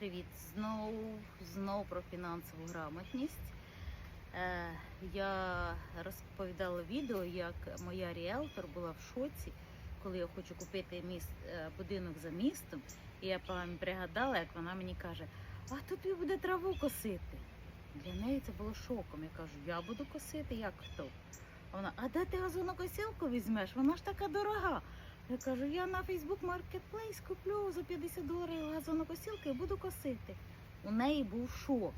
Привіт! Знову знов про фінансову грамотність. Е, я розповідала відео, як моя ріелтор була в шоці, коли я хочу купити міст, е, будинок за містом. І я пригадала, як вона мені каже: а тут буде траву косити. Для неї це було шоком. Я кажу, я буду косити, як хто? А Вона, а де ти газонокосілку візьмеш? Вона ж така дорога. Я кажу, я на Facebook Marketplace куплю за 50 доларів газонокосілки і буду косити. У неї був шок,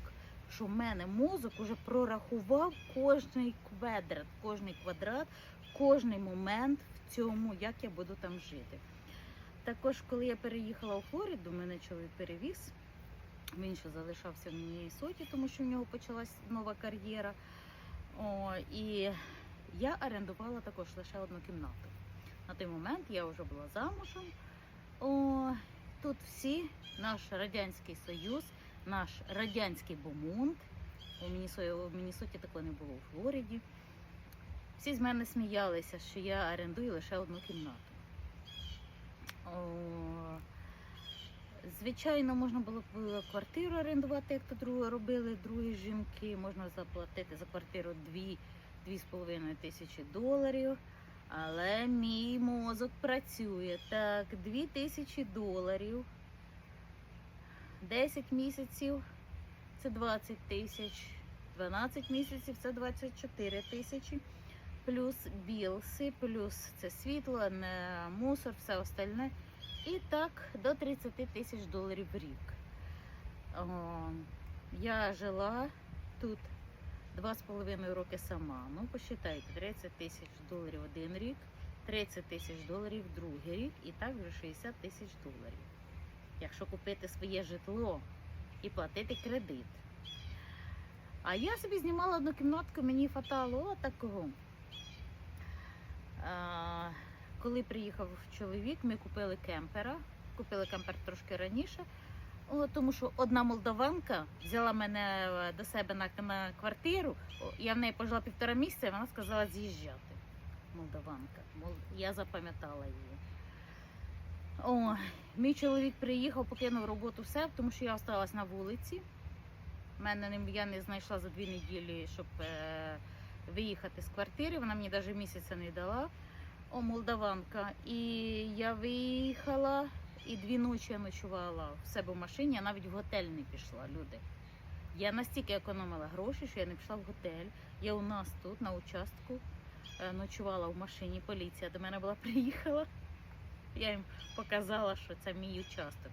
що в мене мозок уже прорахував кожний квадрат, кожний квадрат, кожний момент в цьому, як я буду там жити. Також, коли я переїхала у Флориду, мене чоловік перевіз. Він ще залишався в Міннесоті, тому що в нього почалась нова кар'єра. І я орендувала також лише одну кімнату. На той момент я вже була замужем. О, тут всі, наш Радянський Союз, наш радянський бомонд. У у такого не було у Флориді. Всі з мене сміялися, що я орендую лише одну кімнату. О, звичайно, можна було б квартиру орендувати, як то друге робили другі жінки. Можна заплатити за квартиру 2-2,5 тисячі доларів. Але мій мозок працює. Так, 2 тисячі доларів. 10 місяців це 20 тисяч. 12 місяців це 24 тисячі. Плюс білси, плюс це світло, не мусор, все остальне. І так до 30 тисяч доларів в рік. О, я жила тут Два з половиною роки сама. Ну, посчитайте, 30 тисяч доларів один рік, 30 тисяч доларів другий рік, і так вже 60 тисяч доларів. Якщо купити своє житло і платити кредит. А я собі знімала одну кімнатку, мені фатало такого. А, коли приїхав чоловік, ми купили кемпера. Купили кемпер трошки раніше. Тому що одна молдаванка взяла мене е, до себе на, на квартиру. Я в неї пожила півтора місяця, і вона сказала з'їжджати. Молдаванка. Мол, Я запам'ятала її. О, мій чоловік приїхав, покинув роботу все, тому що я осталась на вулиці. Мене не- я не знайшла за дві неділі, щоб е, виїхати з квартири. Вона мені навіть місяця не дала. О, молдаванка. І я виїхала. І дві ночі я ночувала в себе в машині, я навіть в готель не пішла, люди. Я настільки економила гроші, що я не пішла в готель. Я у нас тут на участку е, ночувала в машині. Поліція до мене була приїхала. Я їм показала, що це мій участок.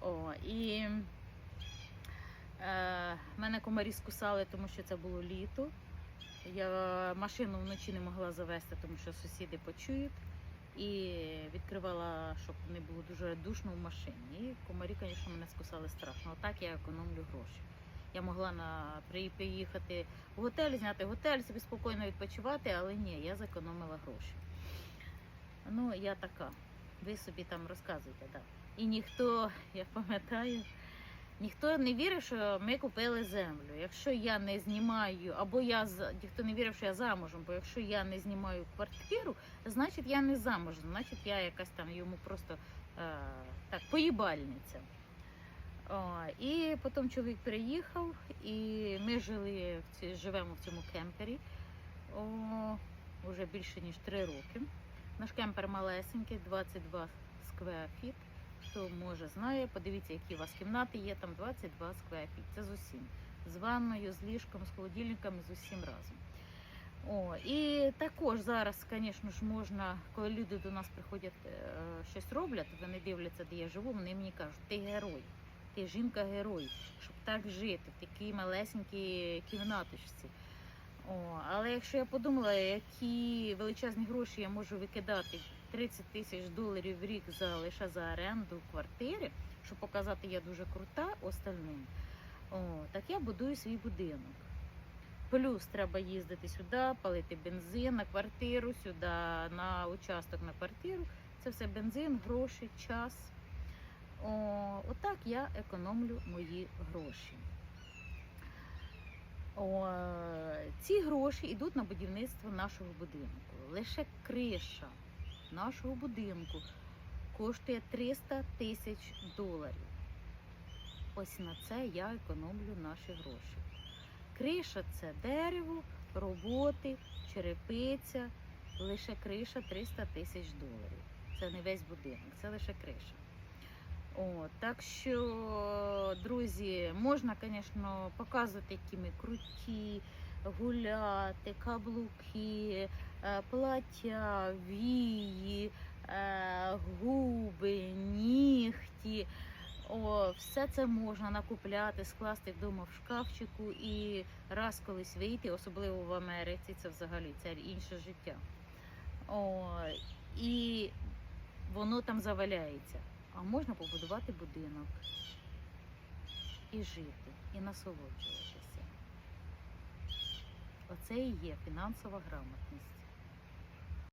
О, і е, мене комарі скусали, тому що це було літо. Я машину вночі не могла завести, тому що сусіди почують і відкривала, щоб не було дуже душно в машині. І комарі, звісно, мене скусали страшно. Отак я економлю гроші. Я могла на приїхати в готель, зняти готель, собі спокійно відпочивати, але ні, я зекономила гроші. Ну, я така. Ви собі там розказуйте, так. І ніхто, я пам'ятаю, ніхто не вірив, що ми купили землю. Якщо я не знімаю, або я ніхто не вірив, що я замужем, бо якщо я не знімаю квартиру, значить я не замужем, значить я якась там йому просто е, так, поїбальниця. О, і потім чоловік приїхав, і ми жили в ці, живемо в цьому кемпері о, вже більше ніж три роки. Наш кемпер малесенький, 22 сквер. Хто може знає, подивіться, які у вас кімнати є, там 22 сквер. Це з усім. З ванною, з ліжком, з холодильниками, з усім разом. О, і також зараз, звісно ж, можна, коли люди до нас приходять, е, щось роблять, вони дивляться, де я живу, вони мені кажуть, ти герой, ти жінка-герой, щоб так жити в такій малесенькій кімнаточці. О, але якщо я подумала, які величезні гроші я можу викидати 30 тисяч доларів в рік за лише за оренду квартири, щоб показати, я дуже крута остальним, о, так я будую свій будинок. Плюс треба їздити сюди, палити бензин на квартиру, сюди на участок на квартиру. Це все бензин, гроші, час. О, отак я економлю мої гроші. О, ці гроші йдуть на будівництво нашого будинку. Лише криша нашого будинку коштує 300 тисяч доларів. Ось на це я економлю наші гроші. Криша це дерево, роботи, черепиця, лише криша 300 тисяч доларів. Це не весь будинок, це лише криша. О, так що, друзі, можна, звісно, показувати, які ми круті, гуляти, каблуки, е, плаття, вії, е, губи, нігті. О, все це можна накупляти, скласти вдома в шкафчику і раз колись вийти, особливо в Америці, це взагалі це інше життя. О, і воно там заваляється. А можна побудувати будинок і жити, і насолоджуватися. Оце і є фінансова грамотність.